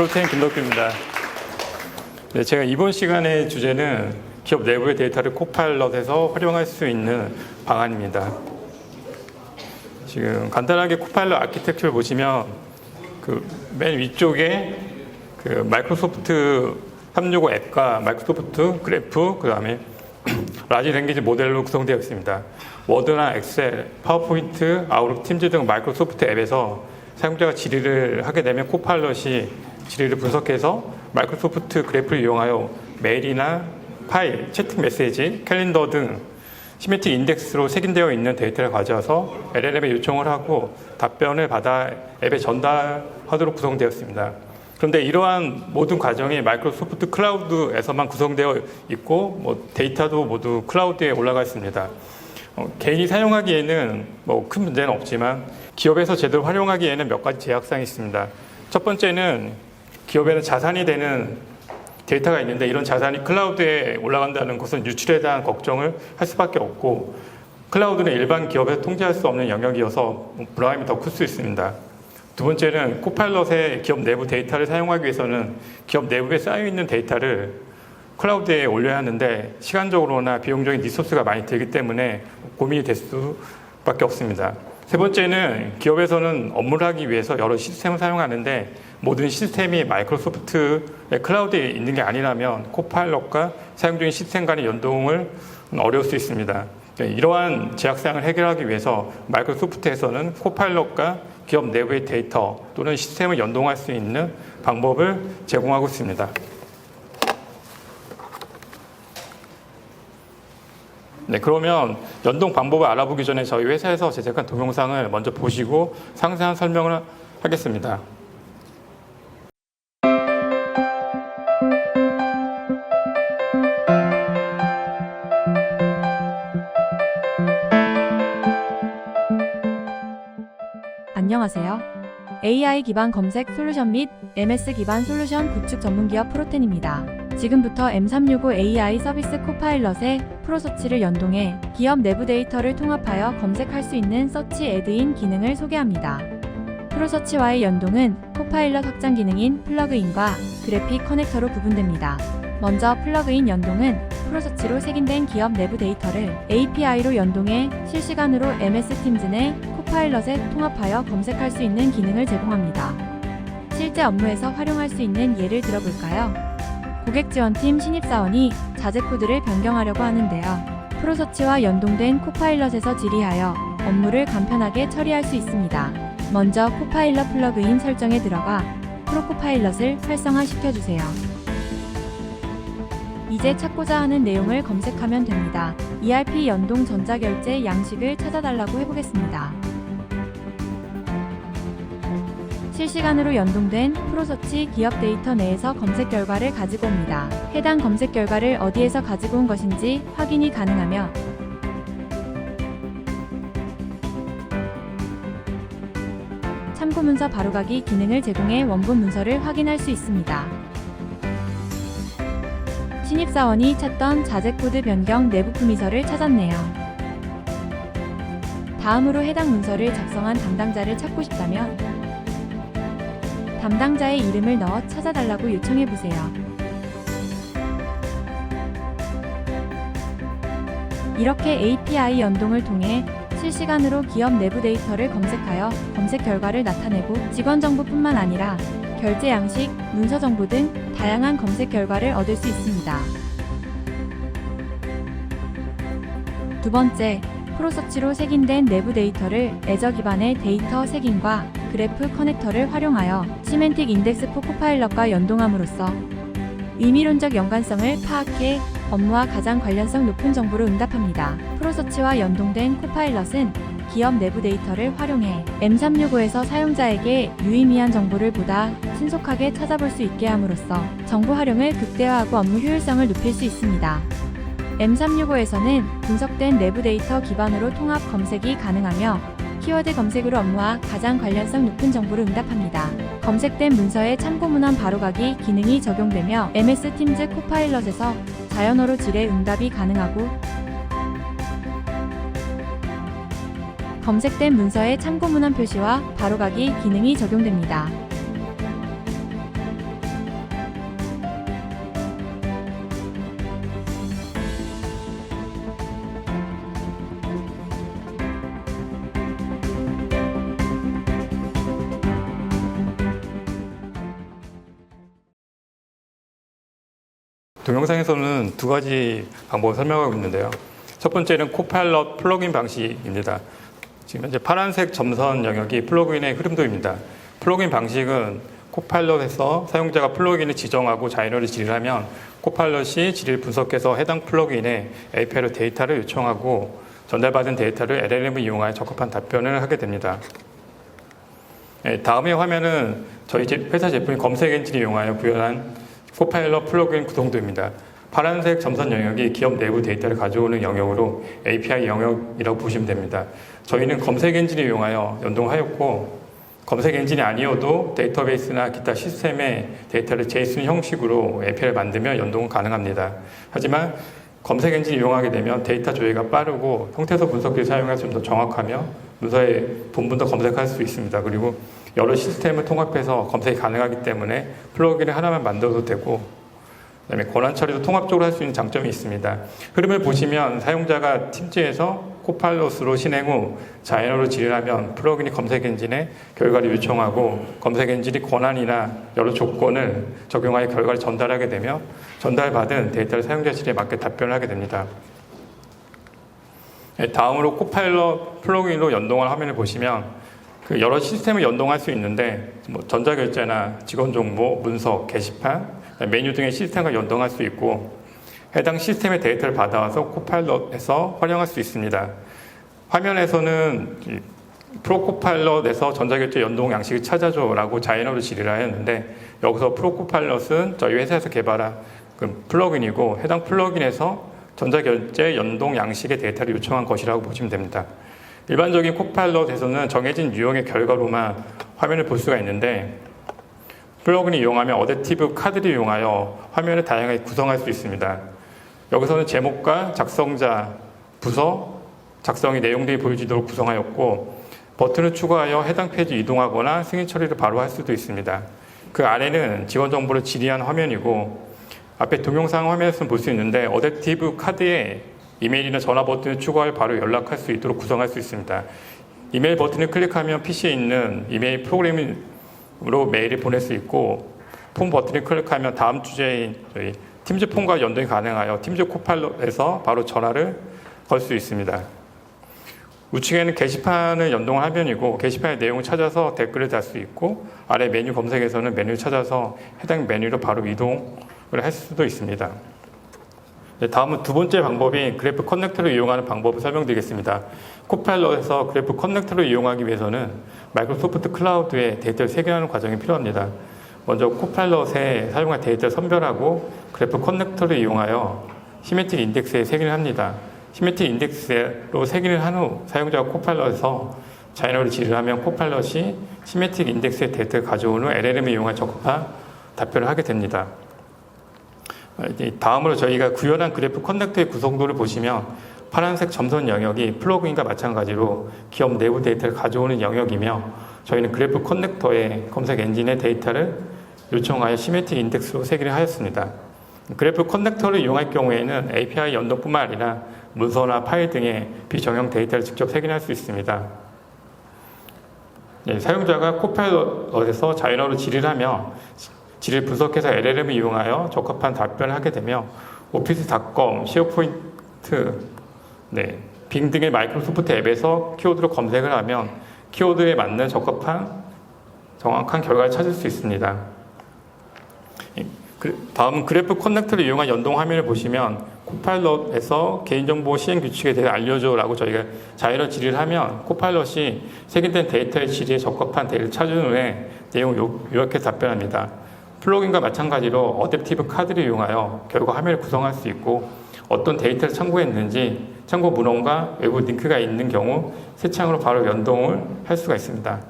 프로테인 김덕규입니다. 네, 제가 이번 시간의 주제는 기업 내부의 데이터를 코파일럿에서 활용할 수 있는 방안입니다. 지금 간단하게 코파일럿 아키텍처를 보시면 그 맨 위쪽에 그 마이크로소프트 365 앱과 마이크로소프트 그래프 그 다음에 라지 랭귀지 모델로 구성되어 있습니다. 워드나 엑셀, 파워포인트, 아웃룩, 팀즈 등 마이크로소프트 앱에서 사용자가 질의를 하게 되면 코파일럿이 질의를 분석해서 마이크로소프트 그래프를 이용하여 메일이나 파일, 채팅 메시지, 캘린더 등 시메틱 인덱스로 색인되어 있는 데이터를 가져와서 LLM에 요청을 하고 답변을 받아 앱에 전달하도록 구성되었습니다. 그런데 이러한 모든 과정이 마이크로소프트 클라우드에서만 구성되어 있고 뭐 데이터도 모두 클라우드에 올라가 있습니다. 어, 개인이 사용하기에는 뭐 큰 문제는 없지만 기업에서 제대로 활용하기에는 몇 가지 제약사항이 있습니다. 첫 번째는 기업에는 자산이 되는 데이터가 있는데 이런 자산이 클라우드에 올라간다는 것은 유출에 대한 걱정을 할 수밖에 없고 클라우드는 일반 기업에서 통제할 수 없는 영역이어서 불안함이 더 클 수 있습니다. 두 번째는 코파일럿의 기업 내부 데이터를 사용하기 위해서는 기업 내부에 쌓여 있는 데이터를 클라우드에 올려야 하는데 시간적으로나 비용적인 리소스가 많이 들기 때문에 고민이 될 수밖에 없습니다. 세 번째는 기업에서는 업무를 하기 위해서 여러 시스템을 사용하는데 모든 시스템이 마이크로소프트의 클라우드에 있는 게 아니라면 코파일럿과 사용 중인 시스템 간의 연동을 어려울 수 있습니다. 네, 이러한 제약사항을 해결하기 위해서 마이크로소프트에서는 코파일럿과 기업 내부의 데이터 또는 시스템을 연동할 수 있는 방법을 제공하고 있습니다. 네, 그러면 연동 방법을 알아보기 전에 저희 회사에서 제작한 동영상을 먼저 보시고 상세한 설명을 하겠습니다. 안녕하세요. AI 기반 검색 솔루션 및 MS 기반 솔루션 구축 전문 기업 프로텐입니다. 지금부터 M365 AI 서비스 코파일럿의 프로서치를 연동해 기업 내부 데이터를 통합하여 검색할 수 있는 서치 애드인 기능을 소개합니다. 프로서치와의 연동은 코파일럿 확장 기능인 플러그인과 그래픽 커넥터로 구분됩니다. 먼저 플러그인 연동은 프로서치로 색인된 기업 내부 데이터를 API로 연동해 실시간으로 MS 팀즈 내 코파일럿에 통합하여 검색할 수 있는 기능을 제공합니다. 실제 업무에서 활용할 수 있는 예를 들어볼까요? 고객 지원팀 신입사원이 자재 코드를 변경하려고 하는데요. 프로서치와 연동된 코파일럿에서 질의하여 업무를 간편하게 처리할 수 있습니다. 먼저 코파일럿 플러그인 설정에 들어가 프로코파일럿을 활성화시켜주세요. 이제 찾고자 하는 내용을 검색하면 됩니다. ERP 연동 전자결제 양식을 찾아달라고 해보겠습니다. 실시간으로 연동된 프로서치 기업 데이터 내에서 검색 결과를 가지고 옵니다. 해당 검색 결과를 어디에서 가지고 온 것인지 확인이 가능하며 참고 문서 바로가기 기능을 제공해 원본 문서를 확인할 수 있습니다. 신입사원이 찾던 자재 코드 변경 내부 품위서를 찾았네요. 다음으로 해당 문서를 작성한 담당자를 찾고 싶다면 담당자의 이름을 넣어 찾아달라고 요청해 보세요. 이렇게 API 연동을 통해 실시간으로 기업 내부 데이터를 검색하여 검색 결과를 나타내고 직원 정보뿐만 아니라 결제 양식, 문서 정보 등 다양한 검색 결과를 얻을 수 있습니다. 두 번째, 프로서치로 색인된 내부 데이터를 애저 기반의 데이터 색인과 그래프 커넥터를 활용하여 시멘틱 인덱스 포 코파일럿과 연동함으로써 의미론적 연관성을 파악해 업무와 가장 관련성 높은 정보로 응답합니다. 프로서치와 연동된 코파일럿은 기업 내부 데이터를 활용해 M365에서 사용자에게 유의미한 정보를 보다 신속하게 찾아볼 수 있게 함으로써 정보 활용을 극대화하고 업무 효율성을 높일 수 있습니다. M365에서는 분석된 내부 데이터 기반으로 통합 검색이 가능하며 키워드 검색으로 업무와 가장 관련성 높은 정보를 응답합니다. 검색된 문서의 참고 문헌 바로가기 기능이 적용되며 MS 팀즈 코파일럿에서 자연어로 질의 응답이 가능하고 검색된 문서의 참고 문헌 표시와 바로가기 기능이 적용됩니다. 동영상에서는 두 가지 방법을 설명하고 있는데요. 첫 번째는 코파일럿 플러그인 방식입니다. 지금 현재 파란색 점선 영역이 플러그인의 흐름도입니다. 플러그인 방식은 코파일럿에서 사용자가 플러그인을 지정하고 자이너를 지리하면 코파일럿이 지리를 분석해서 해당 플러그인에 API로 데이터를 요청하고 전달받은 데이터를 LLM을 이용하여 적합한 답변을 하게 됩니다. 네, 다음의 화면은 저희 제- 회사 제품인 검색 엔진을 이용하여 구현한 코파일럿 플러그인 구성도입니다. 파란색 점선 영역이 기업 내부 데이터를 가져오는 영역으로 API 영역이라고 보시면 됩니다. 저희는 검색 엔진을 이용하여 연동하였고 검색 엔진이 아니어도 데이터베이스나 기타 시스템의 데이터를 JSON 형식으로 API를 만들면 연동은 가능합니다. 하지만 검색 엔진을 이용하게 되면 데이터 조회가 빠르고 형태소 분석기를 사용해서 좀 더 정확하며 문서에 본문도 검색할 수 있습니다. 그리고 여러 시스템을 통합해서 검색이 가능하기 때문에 플러그인을 하나만 만들어도 되고 그다음에 권한 처리도 통합적으로 할 수 있는 장점이 있습니다. 흐름을 보시면 사용자가 팀즈에서 코파일럿으로 실행 후 자이너로 지휘하면 플러그인이 검색 엔진에 결과를 요청하고 검색 엔진이 권한이나 여러 조건을 적용하여 결과를 전달하게 되며 전달받은 데이터를 사용자 질에 맞게 답변을 하게 됩니다. 네, 다음으로 코파일럿 플러그인으로 연동한 화면을 보시면 그 여러 시스템을 연동할 수 있는데 뭐 전자결제나 직원 정보, 문서, 게시판, 메뉴 등의 시스템과 연동할 수 있고 해당 시스템의 데이터를 받아와서 코파일럿에서 활용할 수 있습니다. 화면에서는 이 프로코파일럿에서 전자결제 연동 양식을 찾아줘라고 자이너로 질의를 하였는데 여기서 프로코파일럿은 저희 회사에서 개발한 그 플러그인이고 해당 플러그인에서 전자결제 연동 양식의 데이터를 요청한 것이라고 보시면 됩니다. 일반적인 코파일럿에서는 정해진 유형의 결과로만 화면을 볼 수가 있는데 플러그인을 이용하면 어댑티브 카드를 이용하여 화면을 다양하게 구성할 수 있습니다. 여기서는 제목과 작성자, 부서, 작성의 내용 등이 보여지도록 구성하였고 버튼을 추가하여 해당 페이지 이동하거나 승인 처리를 바로 할 수도 있습니다. 그 아래는 직원 정보를 질의한 화면이고 앞에 동영상 화면에서는 볼수 있는데 어댑티브 카드에 이메일이나 전화 버튼을 추가하여 바로 연락할 수 있도록 구성할 수 있습니다. 이메일 버튼을 클릭하면 PC에 있는 이메일 프로그램으로 메일을 보낼 수 있고 폰 버튼을 클릭하면 다음 주제인 저희 팀즈 폰과 연동이 가능하여 팀즈 코팔롯에서 바로 전화를 걸 수 있습니다. 우측에는 게시판을 연동한 화면이고 게시판의 내용을 찾아서 댓글을 달 수 있고 아래 메뉴 검색에서는 메뉴를 찾아서 해당 메뉴로 바로 이동을 할 수도 있습니다. 네, 다음은 두 번째 방법인 그래프 커넥터를 이용하는 방법을 설명드리겠습니다. 코파일럿에서 그래프 커넥터를 이용하기 위해서는 마이크로소프트 클라우드에 데이터를 세개하는 과정이 필요합니다. 먼저 코파일럿에 사용할 데이터를 선별하고 그래프 커넥터를 이용하여 시메틱 인덱스에 세기를 합니다. 시메틱 인덱스로 세기를 한 후 사용자가 코파일럿에서 자이너를 지르하면 코파일럿이 시메틱 인덱스의 데이터를 가져온 후 LLM을 이용한 적합한 답변을 하게 됩니다. 이제 다음으로 저희가 구현한 그래프 커넥터의 구성도를 보시면 파란색 점선 영역이 플러그인과 마찬가지로 기업 내부 데이터를 가져오는 영역이며 저희는 그래프 커넥터의 검색 엔진의 데이터를 요청하여 시메틱 인덱스로 세기를 하였습니다. 그래프 커넥터를 이용할 경우에는 API 연동뿐만 아니라 문서나 파일 등의 비정형 데이터를 직접 세기할 수 있습니다. 네, 사용자가 코파일럿에서 자이너로 질의를 하며 질을 분석해서 LLM을 이용하여 적합한 답변을 하게 되며 오피스닷컴, 시어포인트, 네, 빙 등의 마이크로소프트 앱에서 키워드로 검색을 하면 키워드에 맞는 적합한 정확한 결과를 찾을 수 있습니다. 그, 다음은 그래프 커넥터를 이용한 연동 화면을 보시면 코파일럿에서 개인정보 시행 규칙에 대해 알려줘라고 저희가 자이너 질의를 하면 코파일럿이 색인된 데이터의 질의에 적합한 데이터를 찾은 후에 내용을 요- 요약해서 답변합니다. 플러그인과 마찬가지로 어댑티브 카드를 이용하여 결과 화면을 구성할 수 있고 어떤 데이터를 참고했는지 참고 문헌과 외부 링크가 있는 경우 새 창으로 바로 연동을 할 수가 있습니다.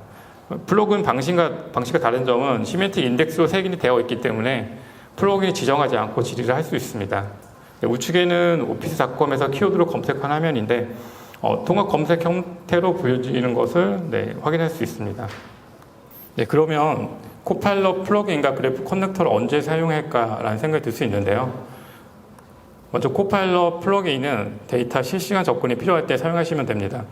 플러그인 방식과, 방식과 다른 점은 시메틱 인덱스로 색인이 되어 있기 때문에 플러그인이 지정하지 않고 질의를 할 수 있습니다. 네, 우측에는 오피스닷컴에서 키워드로 검색한 화면인데 어, 통합 검색 형태로 보여지는 것을 네, 확인할 수 있습니다. 네, 그러면 코파일럿 플러그인과 그래프 커넥터를 언제 사용할까라는 생각이 들 수 있는데요. 먼저 코파일럿 플러그인은 데이터 실시간 접근이 필요할 때 사용하시면 됩니다.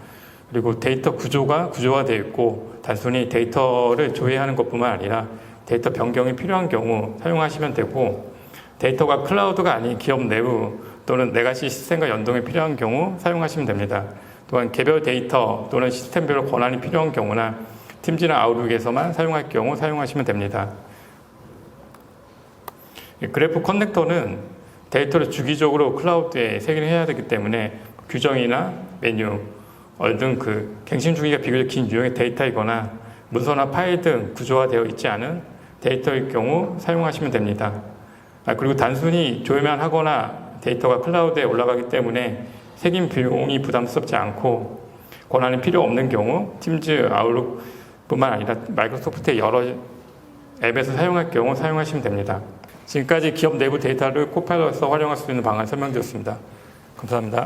그리고 데이터 구조가 구조화되어 있고 단순히 데이터를 조회하는 것뿐만 아니라 데이터 변경이 필요한 경우 사용하시면 되고 데이터가 클라우드가 아닌 기업 내부 또는 레가시 시스템과 연동이 필요한 경우 사용하시면 됩니다. 또한 개별 데이터 또는 시스템별 권한이 필요한 경우나 팀즈나 아웃룩에서만 사용할 경우 사용하시면 됩니다. 이 그래프 커넥터는 데이터를 주기적으로 클라우드에 세기해야 되기 때문에 규정이나 메뉴 등그 갱신 주기가 비교적 긴 유형의 데이터이거나 문서나 파일 등 구조화되어 있지 않은 데이터일 경우 사용하시면 됩니다. 아, 그리고 단순히 조회만 하거나 데이터가 클라우드에 올라가기 때문에 책임 비용이 부담스럽지 않고 권한이 필요 없는 경우 팀즈 아웃룩 뿐만 아니라 마이크로소프트의 여러 앱에서 사용할 경우 사용하시면 됩니다. 지금까지 기업 내부 데이터를 코파일럿에서 활용할 수 있는 방안 설명드렸습니다. 감사합니다.